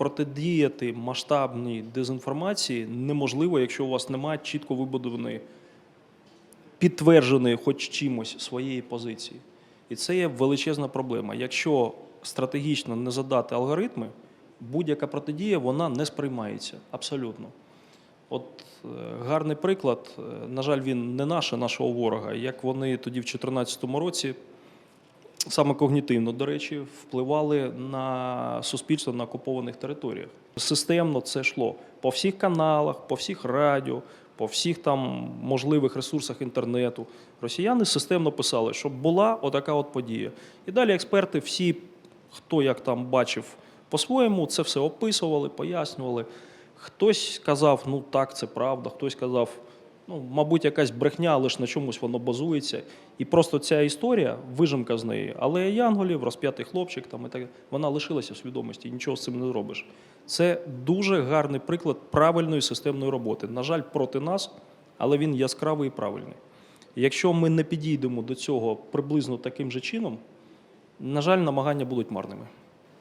протидіяти масштабній дезінформації неможливо, якщо у вас немає чітко вибудованої, підтвердженої хоч чимось своєї позиції. І це є величезна проблема. Якщо стратегічно не задати алгоритми, будь-яка протидія вона не сприймається абсолютно. От е, гарний приклад, е, на жаль, він не наш, а нашого ворога. Як вони тоді в 2014 році, саме когнітивно, до речі, впливали на суспільство на окупованих територіях. Системно це йшло по всіх каналах, по всіх радіо, по всіх там можливих ресурсах інтернету. Росіяни системно писали, щоб була отака от подія. І далі експерти, всі, хто як там бачив по-своєму, це все описували, пояснювали. Хтось казав, ну так, це правда, хтось казав, ну, мабуть, якась брехня, але ж на чомусь воно базується. І просто ця історія, вижимка з неї, але Янголів, розп'ятий хлопчик, там, і так, вона лишилася в свідомості, і нічого з цим не зробиш. Це дуже гарний приклад правильної системної роботи. На жаль, проти нас, але він яскравий і правильний. Якщо ми не підійдемо до цього приблизно таким же чином, на жаль, намагання будуть марними.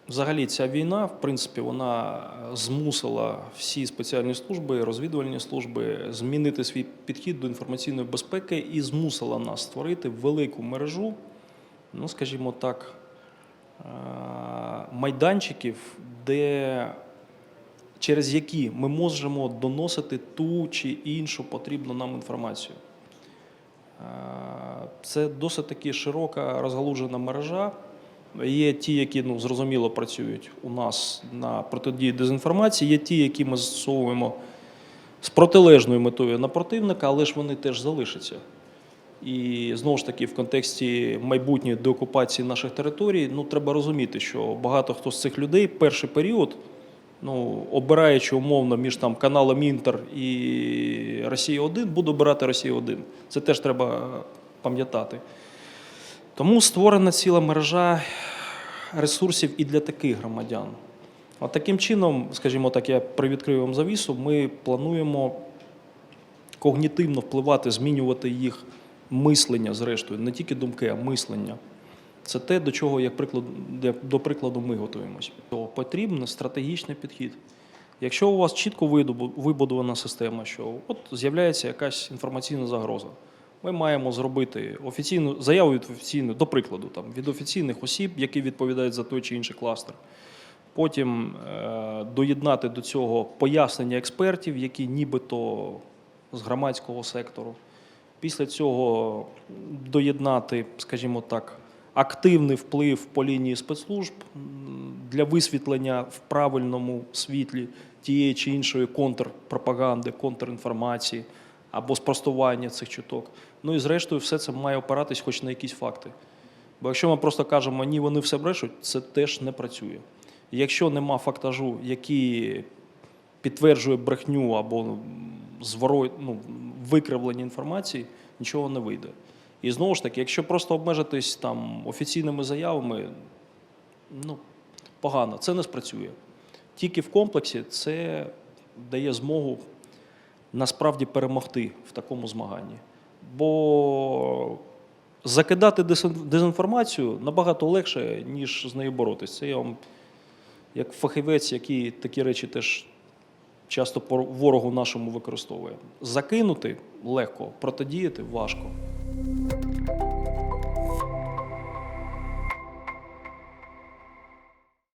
Взагалі, ця війна, в принципі, вона змусила всі спеціальні служби, розвідувальні служби змінити свій підхід до інформаційної безпеки і змусила нас створити велику мережу, ну, скажімо так, е, майданчиків, де через які ми можемо доносити ту чи іншу потрібну нам інформацію. Е, Це досить таки широка розгалужена мережа. Є ті, які ну, зрозуміло працюють у нас на протидії дезінформації, є ті, які ми застосовуємо з протилежною метою на противника, але ж вони теж залишаться. І знову ж таки, в контексті майбутньої деокупації наших територій, ну треба розуміти, що багато хто з цих людей перший період, ну обираючи умовно між там каналом Інтер і Росія 1 буде обирати Росію 1 Це теж треба пам'ятати. Тому створена ціла мережа ресурсів і для таких громадян. От таким чином, скажімо так, я привідкрию вам завісу, ми плануємо когнітивно впливати, змінювати їх мислення, зрештою, не тільки думки, а мислення. Це те, до чого, як приклад, до прикладу, ми готуємося. Потрібен стратегічний підхід. Якщо у вас чітко вибудована система, що от з'являється якась інформаційна загроза, ми маємо зробити офіційну заяву від офіційної, до прикладу, там, від офіційних осіб, які відповідають за той чи інший кластер. Потім е, доєднати до цього пояснення експертів, які нібито з громадського сектору. Після цього доєднати, скажімо так, активний вплив по лінії спецслужб для висвітлення в правильному світлі тієї чи іншої контрпропаганди, контрінформації або спростування цих чуток. Ну і зрештою, все це має опиратись хоч на якісь факти. Бо якщо ми просто кажемо, ні, вони все брешуть, це теж не працює. Якщо нема фактажу, який підтверджує брехню або зворот, ну, викривлення інформації, нічого не вийде. І знову ж таки, якщо просто обмежитись там офіційними заявами, ну, погано, це не спрацює. Тільки в комплексі це дає змогу насправді перемогти в такому змаганні. Бо закидати дезінформацію набагато легше, ніж з нею боротися. Це я вам як фахівець, який такі речі теж часто по ворогу нашому використовує. Закинути легко, протидіяти важко.